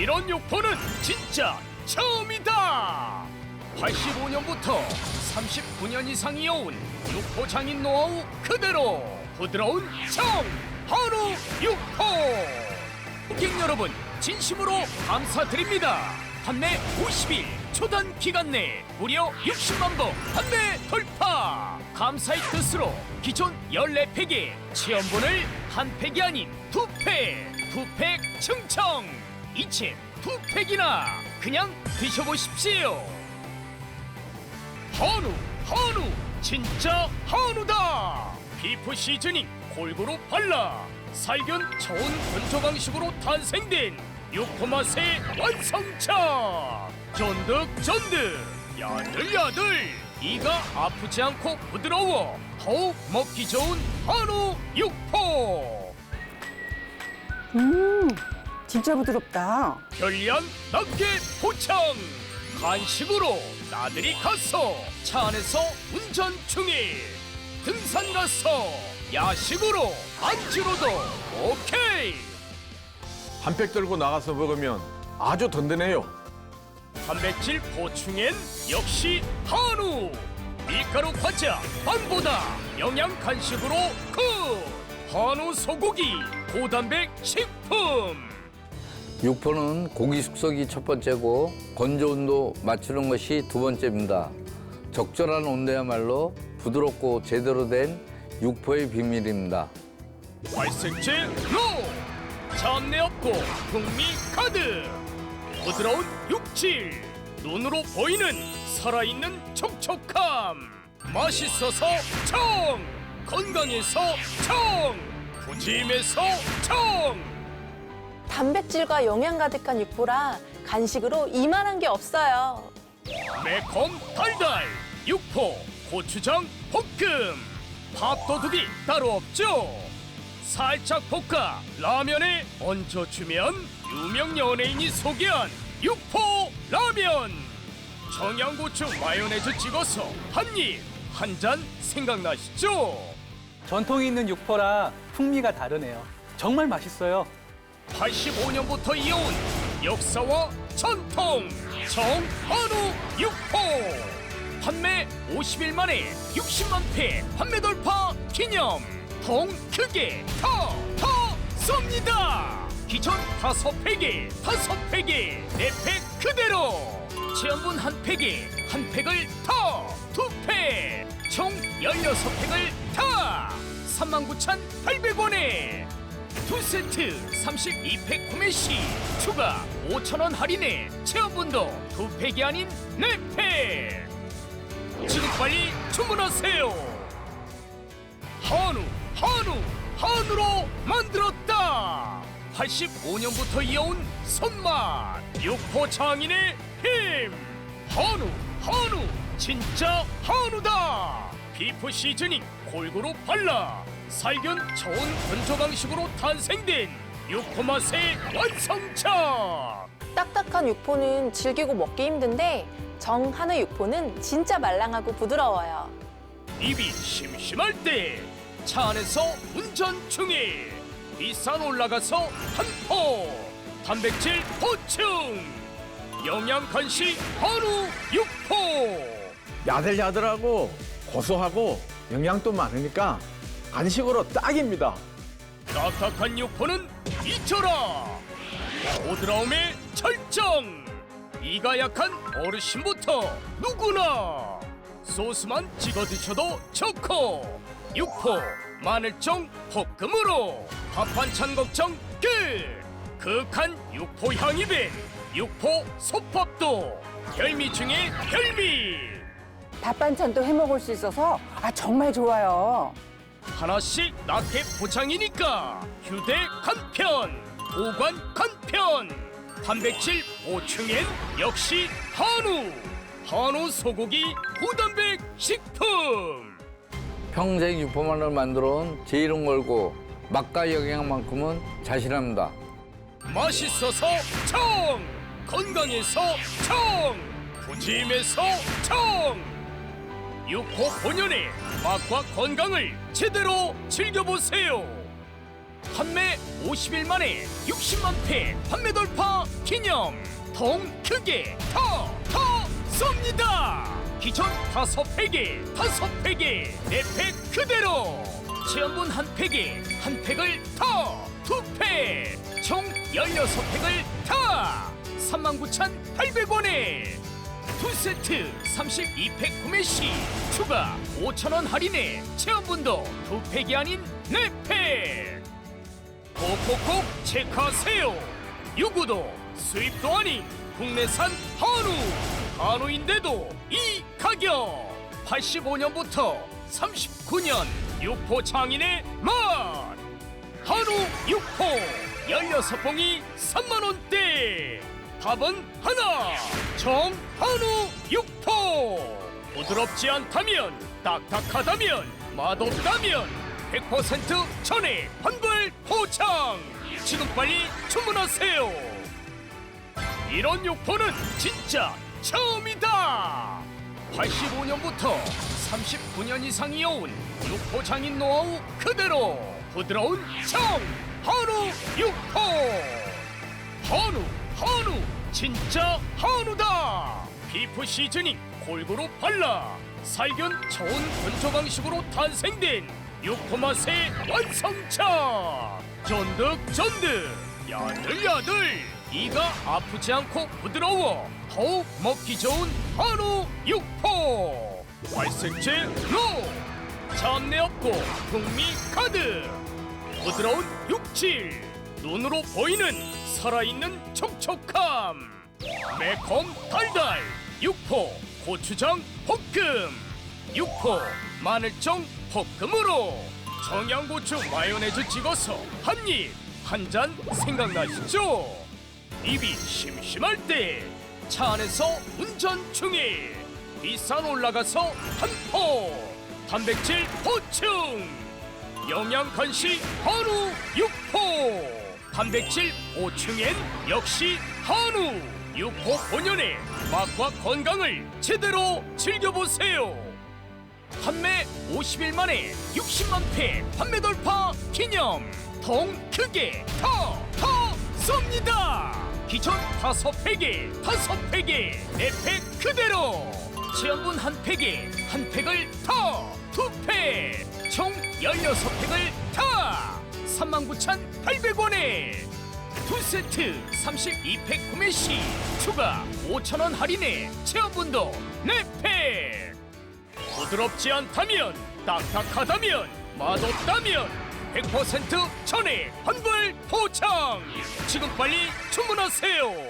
이런 육포는 진짜 처음이다. 85년부터 39년 이상 이어온 육포 장인 노하우 그대로 부드러운 청 한우 육포. 고객 여러분 진심으로 감사드립니다. 판매 50일 초단 기간 내 무려 60만 번 판매 돌파. 감사의 뜻으로 기존 14팩에 체험분을 한 팩이 아닌 두 팩, 두 팩 충청. 이채 두 팩이나 그냥 드셔보십시오. 한우, 한우, 진짜 한우다. 비프 시즈닝 골고루 발라 살균 저온 건조 방식으로 탄생된 육포 맛의 완성차. 쫀득쫀득, 야들야들. 이가 아프지 않고 부드러워 더욱 먹기 좋은 한우 육포. 음, 진짜 부드럽다. 편리한 낱개 포창 간식으로 나들이 가서 차 안에서 운전 중에 등산 가서 야식으로 안주로도 오케이. 한 팩 들고 나가서 먹으면 아주 든든해요. 단백질 보충엔 역시 한우. 밀가루 과자 빵보다 영양 간식으로 굿. 한우 소고기 고단백 식품 육포는 고기 숙성이 첫 번째고 건조 온도 맞추는 것이 두 번째입니다. 적절한 온도야말로 부드럽고 제대로 된 육포의 비밀입니다. 발색제 로! 잡내 없고 풍미 가득 부드러운 육질! 눈으로 보이는 살아있는 촉촉함! 맛있어서 청! 건강해서 청! 푸짐해서 청 단백질과 영양 가득한 육포라 간식으로 이만한 게 없어요. 매콤 달달 육포 고추장 볶음 밥도둑이 따로 없죠 살짝 볶아 라면에 얹어주면 유명 연예인이 소개한 육포 라면 청양고추 마요네즈 찍어서 한입 한 잔 생각나시죠? 전통이 있는 육포라 풍미가 다르네요. 정말 맛있어요. 85년부터 이어온 역사와 전통 정한우 육포. 판매 50일 만에 60만 회 판매 돌파 기념 통 크게 더더 쏩니다. 기존 다섯 팩에 다섯 팩에 네팩 그대로. 체험분 한 팩에 한 팩을 더두팩총 16팩을 다. 39,800원에 두 세트 32팩 구매 시 추가 5,000원 할인에 체험분도 두 팩이 아닌 네 팩. 지금 빨리 주문하세요. 한우, 한우, 한우로 만들었다. 85년부터 이어온 손맛 육포 장인의 힘. 한우, 한우, 진짜 한우다. 비프 시즈닝 골고루 발라 살균 저온 건조 방식으로 탄생된 육포 맛의 완성차. 딱딱한 육포는 질기고 먹기 힘든데 정한우 육포는 진짜 말랑하고 부드러워요. 입이 심심할 때 차 안에서 운전 중에 비싼 올라가서 한포 단백질 보충 영양 간식 한우 육포 야들야들하고 고소하고 영양도 많으니까 간식으로 딱입니다. 딱딱한 육포는 잊혀라 부드러움의 절정 이가 약한 어르신부터 누구나 소스만 찍어 드셔도 좋고 육포 마늘종 볶음으로 밥 반찬 걱정 끝 극한 육포 향이 된 육포 솥밥도 별미 중에 별미 밥 반찬도 해 먹을 수 있어서 아 정말 좋아요. 하나씩 낱개 포장이니까 휴대 간편, 보관 간편, 단백질 보충엔 역시 한우, 한우 소고기 고단백 식품. 평생 육포만을 만들어 온 제 이름 걸고 맛과 영양만큼은 자신합니다. 맛있어서 청, 건강해서 청, 푸짐해서 청. 육포 본연의 맛과 건강을 제대로 즐겨보세요. 판매 50일 만에 60만 팩 판매 돌파 기념. 통 크게 더 더 쏩니다. 기존 다섯 팩에 다섯 팩에 네 팩 그대로. 체험분 한 팩에 한 팩을 더 두 팩총 16팩을 다. 39,800원에 두 세트 32팩 구매 시 추가 5,000원 할인에 체험분도 두 팩이 아닌 네 팩. 꼭꼭꼭 체크하세요. 유구도 수입도 아닌 국내산 한우. 한우인데도 이 가격. 85년부터 39년 육포 장인의 맛. 한우 육포 16봉이 3만원대 답은 하나. 정한우 육포 부드럽지 않다면 딱딱하다면 맛없다면 100% 전액 환불 포장. 지금 빨리 주문하세요. 이런 육포는 진짜 처음이다. 85년부터 39년 이상 이어온 육포 장인 노하우 그대로 부드러운 청 한우 육포 한우 한우 진짜 한우다! 비프 시즈닝 골고루 발라. 살균 저온 건조 방식으로 탄생된 육포 맛의 완성차! 쫀득쫀득! 야들야들! 이가 아프지 않고 부드러워 더욱 먹기 좋은 한우 육포! 발색제 노 잡내 없고 풍미 가득! 부드러운 육질! 눈으로 보이는 살아있는 촉촉함. 매콤 달달 육포 고추장 볶음. 육포 마늘정 볶음으로 청양고추 마요네즈 찍어서 한 입 한 잔 생각나시죠? 입이 심심할 때 차 안에서 운전 중에 비싼 올라가서 한포 단백질 보충. 영양 간식 한우 육포 단백질 보충엔 역시 한우. 육포 본연의 맛과 건강을 제대로 즐겨보세요. 판매 50일 만에 60만 팩 판매 돌파 기념. 통 크게 더더 쏩니다. 기존 다섯 팩에 다섯 팩에 네팩 그대로. 체험분 한 팩에 한 팩을 더두팩총 16팩을 다 39,800원에 두 세트 32팩 구매 시 추가 5,000원 할인에 체험분도 4팩. 부드럽지 않다면 딱딱하다면 맛없다면 100% 전액 환불 포장. 지금 빨리 주문하세요